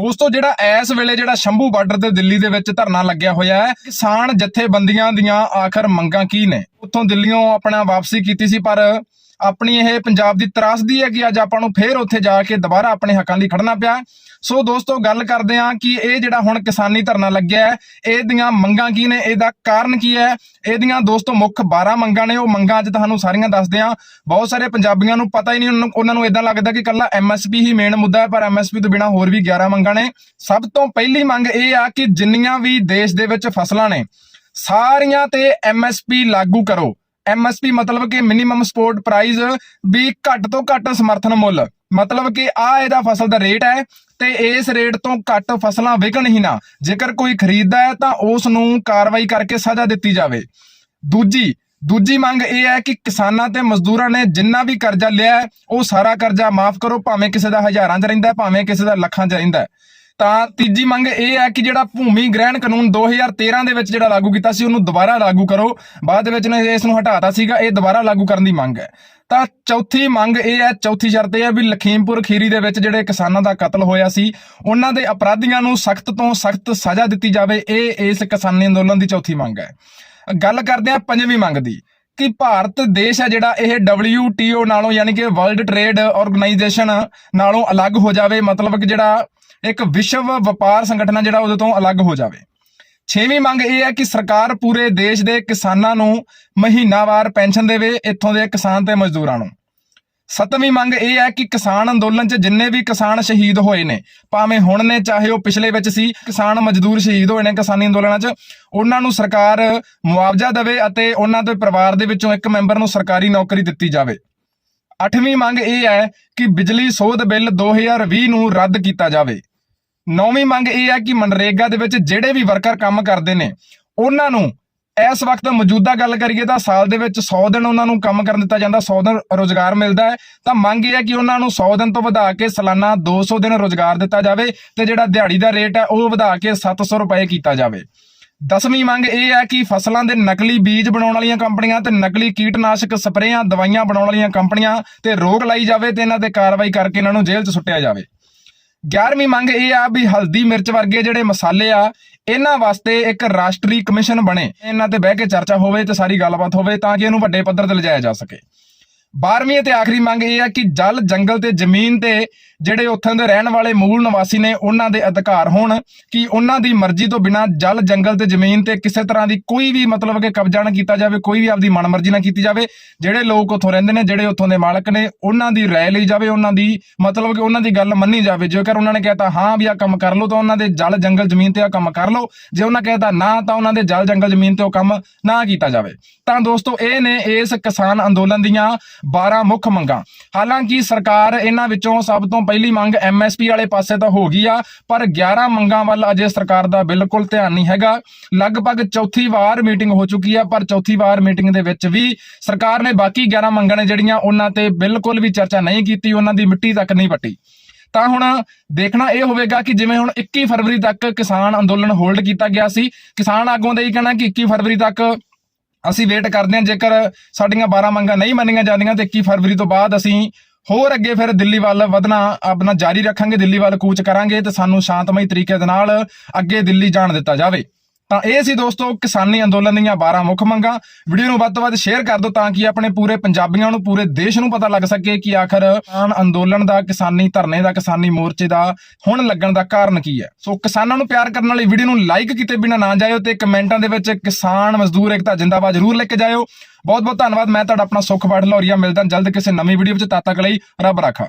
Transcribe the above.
ਦੋਸਤੋ ਜਿਹੜਾ ਇਸ ਵੇਲੇ ਜਿਹੜਾ ਸ਼ੰਭੂ ਬਾਰਡਰ ਤੇ ਦਿੱਲੀ ਦੇ ਵਿੱਚ ਧਰਨਾ ਲੱਗਿਆ ਹੋਇਆ ਹੈ, ਕਿਸਾਨ ਜਥੇਬੰਦੀਆਂ ਦੀਆਂ ਆਖਰ ਮੰਗਾਂ ਕੀ ਨੇ? ਉੱਥੋਂ ਦਿੱਲੀੋਂ ਆਪਣਾ ਵਾਪਸੀ ਕੀਤੀ ਸੀ, ਪਰ ਆਪਣੀ ਇਹ ਪੰਜਾਬ ਦੀ ਤਰਾਸਦੀ ਹੈ ਕਿ ਅੱਜ ਆਪਾਂ ਨੂੰ ਫੇਰ ਉੱਥੇ ਜਾ ਕੇ ਦੁਬਾਰਾ ਆਪਣੇ ਹੱਕਾਂ ਲਈ ਖੜਨਾ ਪਿਆ। ਸੋ ਦੋਸਤੋ, ਗੱਲ ਕਰਦੇ ਹਾਂ ਕਿ ਇਹ ਜਿਹੜਾ ਹੁਣ ਕਿਸਾਨੀ ਧਰਨਾ ਲੱਗਿਆ ਹੈ ਇਹਦੀਆਂ ਮੰਗਾਂ ਕੀ ਨੇ? ਇਹਦਾ ਕਾਰਨ ਕੀ ਹੈ? ਇਹਦੀਆਂ ਦੋਸਤੋ, ਮੁੱਖ 12 ਮੰਗਾਂ ਨੇ। ਉਹ ਮੰਗਾਂ ਅੱਜ ਤੁਹਾਨੂੰ ਸਾਰੀਆਂ ਦੱਸਦੇ ਹਾਂ। ਬਹੁਤ ਸਾਰੇ ਪੰਜਾਬੀਆਂ ਨੂੰ ਪਤਾ ਹੀ ਨਹੀਂ, ਉਹਨਾਂ ਨੂੰ ਉਹਨਾਂ ਨੂੰ ਇਦਾਂ ਲੱਗਦਾ ਕਿ ਕੱਲਾ ਐਮਐਸਪੀ ਹੀ ਮੇਨ ਮੁੱਦਾ ਹੈ, ਪਰ ਐਮਐਸਪੀ ਤੋਂ ਬਿਨਾ ਹੋਰ ਵੀ 11 ਮੰਗਾਂ ਨੇ। ਸਭ ਤੋਂ ਪਹਿਲੀ ਮੰਗ ਇਹ ਆ ਕਿ ਜਿੰਨੀਆਂ ਵੀ ਦੇਸ਼ ਦੇ ਵਿੱਚ ਫਸਲਾਂ ਨੇ ਸਾਰੀਆਂ ਤੇ ਐਮਐਸਪੀ ਲਾਗੂ ਕਰੋ। ਐਮਐਸਪੀ ਮਤਲਬ ਕਿ ਮਿਨੀਮਮ ਸਪੋਰਟ ਪ੍ਰਾਈਸ ਵੀ ਘੱਟ ਤੋਂ ਘੱਟ ਸਮਰਥਨ ਮੁੱਲ। ਮਤਲਬ ਕਿ ਆ ਇਹਦਾ ਫਸਲ ਦਾ ਰੇਟ ਹੈ ਤੇ ਇਸ ਰੇਟ ਤੋਂ ਘੱਟ ਫਸਲਾਂ ਵਿਕਣ ਹੀ ਨਾ। ਜੇਕਰ ਕੋਈ ਖਰੀਦਦਾ ਹੈ ਤਾਂ ਉਸ ਨੂੰ ਕਾਰਵਾਈ ਕਰਕੇ ਸਜ਼ਾ ਦਿੱਤੀ ਜਾਵੇ। ਦੂਜੀ ਦੂਜੀ ਮੰਗ ਇਹ ਹੈ ਕਿ ਕਿਸਾਨਾਂ ਤੇ ਮਜ਼ਦੂਰਾਂ ਨੇ ਜਿੰਨਾ ਵੀ ਕਰਜ਼ਾ ਲਿਆ ਉਹ ਸਾਰਾ ਕਰਜ਼ਾ ਮਾਫ ਕਰੋ, ਭਾਵੇਂ ਕਿਸੇ ਦਾ ਹਜ਼ਾਰਾਂ 'ਚ ਰਹਿੰਦਾ ਭਾਵੇਂ ਕਿਸੇ ਦਾ ਲੱਖਾਂ 'ਚ ਰਹਿੰਦਾ ਤਾਂ ਤੀਜੀ ਮੰਗ ਇਹ ਹੈ ਕਿ ਜਿਹੜਾ ਭੂਮੀ ਗ੍ਰਹਿਣ ਕਾਨੂੰਨ 2013 ਦੇ ਵਿੱਚ ਜਿਹੜਾ ਲਾਗੂ ਕੀਤਾ ਸੀ, ਉਹਨੂੰ ਦੁਬਾਰਾ ਲਾਗੂ ਕਰੋ। ਬਾਅਦ ਦੇ ਵਿੱਚ ਨੇ ਇਸ ਨੂੰ ਹਟਾਤਾ ਸੀਗਾ, ਇਹ ਦੁਬਾਰਾ ਲਾਗੂ ਕਰਨ ਦੀ ਮੰਗ ਹੈ। ਤਾਂ ਚੌਥੀ ਮੰਗ ਇਹ ਹੈ, ਚੌਥੀ ਸ਼ਰਤ ਇਹ ਹੈ ਵੀ ਲਖੀਮਪੁਰ ਖੀਰੀ ਦੇ ਵਿੱਚ ਜਿਹੜੇ ਕਿਸਾਨਾਂ ਦਾ ਕਤਲ ਹੋਇਆ ਸੀ, ਉਹਨਾਂ ਦੇ ਅਪਰਾਧੀਆਂ ਨੂੰ ਸਖਤ ਤੋਂ ਸਖਤ ਸਜ਼ਾ ਦਿੱਤੀ ਜਾਵੇ, ਇਹ ਇਸ ਕਿਸਾਨੀ ਅੰਦੋਲਨ ਦੀ ਚੌਥੀ ਮੰਗ ਹੈ। ਗੱਲ ਕਰਦੇ ਹਾਂ ਪੰਜਵੀਂ ਮੰਗ ਦੀ, ਕਿ ਭਾਰਤ ਦੇਸ਼ ਹੈ ਜਿਹੜਾ ਇਹ WTO ਨਾਲੋਂ ਯਾਨੀ ਕਿ ਵਰਲਡ ਟ੍ਰੇਡ ਆਰਗੇਨਾਈਜੇਸ਼ਨ ਨਾਲੋਂ ਅਲੱਗ ਹੋ ਜਾਵੇ, ਮਤਲਬ ਕਿ ਜਿਹੜਾ ਇੱਕ ਵਿਸ਼ਵ ਵਪਾਰ ਸੰਗਠਨ ਹੈ ਜਿਹੜਾ ਉਹਦੇ ਤੋਂ ਅਲੱਗ ਹੋ ਜਾਵੇ। ਛੇਵੀਂ ਮੰਗ ਇਹ ਹੈ ਕਿ ਸਰਕਾਰ ਪੂਰੇ ਦੇਸ਼ ਦੇ ਕਿਸਾਨਾਂ ਨੂੰ ਮਹੀਨਾਵਾਰ ਪੈਨਸ਼ਨ ਦੇਵੇ ਇੱਥੋਂ ਦੇ ਕਿਸਾਨ ਤੇ ਮਜ਼ਦੂਰਾਂ ਨੂੰ। ਸੱਤਵੀਂ ਮੰਗ ਇਹ ਹੈ ਕਿ ਕਿਸਾਨ ਅੰਦੋਲਨ 'ਚ ਜਿੰਨੇ ਵੀ ਕਿਸਾਨ ਸ਼ਹੀਦ ਹੋਏ ਨੇ, ਭਾਵੇਂ ਹੁਣ ਨੇ ਚਾਹੇ ਉਹ ਪਿਛਲੇ ਵਿੱਚ ਸੀ, ਕਿਸਾਨ ਮਜ਼ਦੂਰ ਸ਼ਹੀਦ ਹੋਏ ਨੇ ਕਿਸਾਨੀ ਅੰਦੋਲਨਾਂ 'ਚ, ਉਹਨਾਂ ਨੂੰ ਸਰਕਾਰ ਮੁਆਵਜ਼ਾ ਦੇਵੇ ਅਤੇ ਉਹਨਾਂ ਦੇ ਪਰਿਵਾਰ ਦੇ ਵਿੱਚੋਂ ਇੱਕ ਮੈਂਬਰ ਨੂੰ ਸਰਕਾਰੀ ਨੌਕਰੀ ਦਿੱਤੀ ਜਾਵੇ। ਅੱਠਵੀਂ ਮੰਗ ਇਹ ਹੈ ਕਿ ਬਿਜਲੀ ਸੋਧ ਬਿੱਲ 2020 ਨੂੰ ਰੱਦ ਕੀਤਾ ਜਾਵੇ। ਨੌਵੀਂ ਮੰਗ ਇਹ ਹੈ ਕਿ ਮਨਰੇਗਾ ਦੇ ਵਿੱਚ ਜਿਹੜੇ ਵੀ ਵਰਕਰ ਕੰਮ ਕਰਦੇ ਨੇ, ਉਹਨਾਂ ਨੂੰ ਇਸ ਵਕਤ ਮੌਜੂਦਾ ਗੱਲ ਕਰੀਏ ਤਾਂ ਸਾਲ ਦੇ ਵਿੱਚ 100 ਦਿਨ ਉਹਨਾਂ ਨੂੰ ਕੰਮ ਕਰਨ ਦਿੱਤਾ ਜਾਂਦਾ 100 ਦਿਨ ਰੋਜ਼ਗਾਰ ਮਿਲਦਾ ਹੈ। ਤਾਂ ਮੰਗ ਇਹ ਹੈ ਕਿ ਉਹਨਾਂ ਨੂੰ 100 ਦਿਨ ਤੋਂ ਵਧਾ ਕੇ ਸਾਲਾਨਾ 200 ਦਿਨ ਰੋਜ਼ਗਾਰ ਦਿੱਤਾ ਜਾਵੇ ਤੇ ਜਿਹੜਾ ਦਿਹਾੜੀ ਦਾ ਰੇਟ ਹੈ ਉਹ ਵਧਾ ਕੇ 700 ਰੁਪਏ ਕੀਤਾ ਜਾਵੇ। ਦਸਵੀਂ ਮੰਗ ਇਹ ਹੈ ਕਿ ਫਸਲਾਂ ਦੇ ਨਕਲੀ ਬੀਜ ਬਣਾਉਣ ਵਾਲੀਆਂ ਕੰਪਨੀਆਂ ਤੇ ਨਕਲੀ ਕੀਟਨਾਸ਼ਕ ਸਪਰੇਆਂ, ਦਵਾਈਆਂ ਬਣਾਉਣ ਵਾਲੀਆਂ ਕੰਪਨੀਆਂ ਤੇ ਰੋਕ ਲਾਈ ਜਾਵੇ ਤੇ ਇਹਨਾਂ ਤੇ ਕਾਰਵਾਈ ਕਰਕੇ ਇਹਨਾਂ ਨੂੰ ਜੇਲ੍ਹ 'ਚ ਸੁੱਟਿਆ ਜਾਵੇ। 11ਵੀਂ ਮੰਗ ਇਹ ਆ ਵੀ ਹਲਦੀ ਮਿਰਚ ਵਰਗੇ ਜਿਹੜੇ ਮਸਾਲੇ ਆ, ਇਹਨਾਂ ਵਾਸਤੇ ਇੱਕ ਰਾਸ਼ਟਰੀ ਕਮਿਸ਼ਨ ਬਣੇ। ਇਹਨਾਂ ਤੇ ਬਹਿ ਕੇ ਚਰਚਾ ਹੋਵੇ ਤੇ ਸਾਰੀ ਗੱਲਬਾਤ ਹੋਵੇ ਤਾਂ ਕਿ ਇਹਨੂੰ ਵੱਡੇ ਪੱਧਰ ਤੇ ਲਿਜਾਇਆ ਜਾ ਸਕੇ। 12ਵੀਂ ਤੇ ਆਖਰੀ ਮੰਗ ਇਹ ਹੈ ਕਿ ਜਲ, ਜੰਗਲ ਤੇ ਜ਼ਮੀਨ ਤੇ ਜਿਹੜੇ ਉੱਥੋਂ ਦੇ ਰਹਿਣ ਵਾਲੇ ਮੂਲ ਨਿਵਾਸੀ ਨੇ ਉਹਨਾਂ ਦੇ ਅਧਿਕਾਰ ਹੋਣ, ਕਿ ਉਹਨਾਂ ਦੀ ਮਰਜ਼ੀ ਤੋਂ ਬਿਨਾ ਜਲ, ਜੰਗਲ ਤੇ ਜ਼ਮੀਨ ਤੇ ਕਿਸੇ ਤਰ੍ਹਾਂ ਦੀ ਕੋਈ ਵੀ ਮਤਲਬ ਕਿ ਕਬਜ਼ਾ ਨਾ ਕੀਤਾ ਜਾਵੇ, ਕੋਈ ਵੀ ਆਪਦੀ ਮਨਮਰਜ਼ੀ ਨਾ ਕੀਤੀ ਜਾਵੇ। ਜਿਹੜੇ ਲੋਕ ਉੱਥੋਂ ਰਹਿੰਦੇ ਨੇ, ਜਿਹੜੇ ਉੱਥੋਂ ਦੇ ਮਾਲਕ ਨੇ, ਉਹਨਾਂ ਦੀ ਰਾਏ ਲਈ ਜਾਵੇ, ਉਹਨਾਂ ਦੀ ਮਤਲਬ ਕਿ ਉਹਨਾਂ ਦੀ ਗੱਲ ਮੰਨੀ ਜਾਵੇ। ਜੇਕਰ ਉਹਨਾਂ ਨੇ ਕਹਿਤਾ, ਹਾਂ ਵੀ ਆ ਕੰਮ ਕਰ ਲਓ, ਤਾਂ ਉਹਨਾਂ ਦੇ ਜਲ, ਜੰਗਲ, ਜ਼ਮੀਨ ਤੇ ਆ ਕੰਮ ਕਰ ਲਓ। ਜੇ ਉਹਨਾਂ ਕਹਿਤਾ ਨਾ, ਤਾਂ ਉਹਨਾਂ ਦੇ ਜਲ, ਜੰਗਲ, ਜ਼ਮੀਨ ਤੇ ਉਹ ਕੰਮ ਨਾ ਕੀਤਾ ਜਾਵੇ। ਤਾਂ ਦੋਸਤੋ, ਇਹ ਨੇ ਇਸ ਕਿਸਾਨ ਅੰਦੋਲਨ ਦੀਆਂ 12 ਮੁੱਖ ਮੰਗਾਂ। ਹਾਲਾਂਕਿ ਸਰਕਾਰ ਇਹਨਾਂ ਵਿੱਚੋਂ ਸਭ ਤੋਂ ਪਹਿਲੀ ਮੰਗ ਐਮਐਸਪੀ ਵਾਲੇ ਪਾਸੇ ਤਾਂ ਹੋ ਗਈ ਆ, ਪਰ 11 ਮੰਗਾਂ ਵੱਲ ਅਜੇ ਸਰਕਾਰ ਦਾ ਬਿਲਕੁਲ ਧਿਆਨ ਨਹੀਂ ਹੈਗਾ। ਲਗਭਗ ਚੌਥੀ ਵਾਰ ਮੀਟਿੰਗ ਹੋ ਚੁੱਕੀ ਆ, ਪਰ ਚੌਥੀ ਵਾਰ ਮੀਟਿੰਗ ਦੇ ਵਿੱਚ ਵੀ ਸਰਕਾਰ ਨੇ ਬਾਕੀ 11 ਮੰਗਾਂ ਨੇ ਜਿਹੜੀਆਂ ਉਹਨਾਂ ਤੇ ਬਿਲਕੁਲ ਵੀ ਚਰਚਾ ਨਹੀਂ ਕੀਤੀ, ਉਹਨਾਂ ਦੀ ਮਿੱਟੀ ਤੱਕ ਨਹੀਂ ਪੱਟੀ ਤਾਂ ਹੁਣ ਦੇਖਣਾ ਇਹ ਹੋਵੇਗਾ ਕਿ ਜਿਵੇਂ ਹੁਣ 21 ਫਰਵਰੀ ਤੱਕ ਕਿਸਾਨ ਅੰਦੋਲਨ ਹੋਲਡ ਕੀਤਾ ਗਿਆ ਸੀ, ਕਿਸਾਨ ਆਗੂਆਂ ਦਾ ਇਹ ਕਹਿਣਾ ਕਿ 21 ਫਰਵਰੀ ਤੱਕ ਅਸੀਂ ਵੇਟ ਕਰਦੇ ਹਾਂ, ਜੇਕਰ ਸਾਡੀਆਂ 12 ਮੰਗਾਂ ਨਹੀਂ ਮੰਨੀਆਂ ਜਾਂਦੀਆਂ ਤੇ 21 ਫਰਵਰੀ ਤੋਂ ਬਾਅਦ ਅਸੀਂ ਹੋਰ ਅੱਗੇ ਫਿਰ ਦਿੱਲੀ ਵੱਲ ਵਧਣਾ ਆਪਣਾ ਜਾਰੀ ਰੱਖਾਂਗੇ, ਦਿੱਲੀ ਵੱਲ ਕੂਚ ਕਰਾਂਗੇ ਤੇ ਸਾਨੂੰ ਸ਼ਾਂਤਮਈ ਤਰੀਕੇ ਦੇ ਨਾਲ ਅੱਗੇ ਦਿੱਲੀ ਜਾਣ ਦਿੱਤਾ ਜਾਵੇ। ਤਾਂ ਇਹ ਸੀ ਦੋਸਤੋ ਕਿਸਾਨੀ ਅੰਦੋਲਨ ਦੀਆਂ 12 ਮੁੱਖ ਮੰਗਾਂ। ਵੀਡੀਓ ਨੂੰ ਵੱਧ ਤੋਂ ਵੱਧ ਸ਼ੇਅਰ ਕਰ ਦਿਓ ਤਾਂ ਕਿ ਆਪਣੇ ਪੂਰੇ ਪੰਜਾਬੀਆਂ ਨੂੰ, ਪੂਰੇ ਦੇਸ਼ ਨੂੰ ਪਤਾ ਲੱਗ ਸਕੇ ਕਿ ਆਖਰ ਕਿਸਾਨ ਅੰਦੋਲਨ ਦਾ, ਕਿਸਾਨੀ ਧਰਨੇ ਦਾ, ਕਿਸਾਨੀ ਮੋਰਚੇ ਦਾ ਹੁਣ ਲੱਗਣ ਦਾ ਕਾਰਨ ਕੀ ਹੈ। ਸੋ ਕਿਸਾਨਾਂ ਨੂੰ ਪਿਆਰ ਕਰਨ ਵਾਲੀ ਵੀਡੀਓ ਨੂੰ ਲਾਈਕ ਕੀਤੇ ਬਿਨਾ ਨਾ ਜਾਇਓ ਤੇ ਕਮੈਂਟਾਂ ਦੇ ਵਿੱਚ ਕਿਸਾਨ ਮਜ਼ਦੂਰ ਏਕਤਾ ਜਿੰਦਾਬਾਦ ਜ਼ਰੂਰ ਲਿਖ ਕੇ ਜਾਇਓ। ਬਹੁਤ ਬਹੁਤ ਧੰਨਵਾਦ, ਮੈਂ ਤੁਹਾਡਾ ਆਪਣਾ ਸੁਖ ਬਾੜ ਲੌਰੀਆ, ਮਿਲਦਾ ਜਲਦ ਕਿਸੇ ਨਵੀਂ ਵੀਡੀਓ ਵਿੱਚ, ਤਦ ਤੱਕ ਲਈ ਰੱਬ ਰਾਖਾ।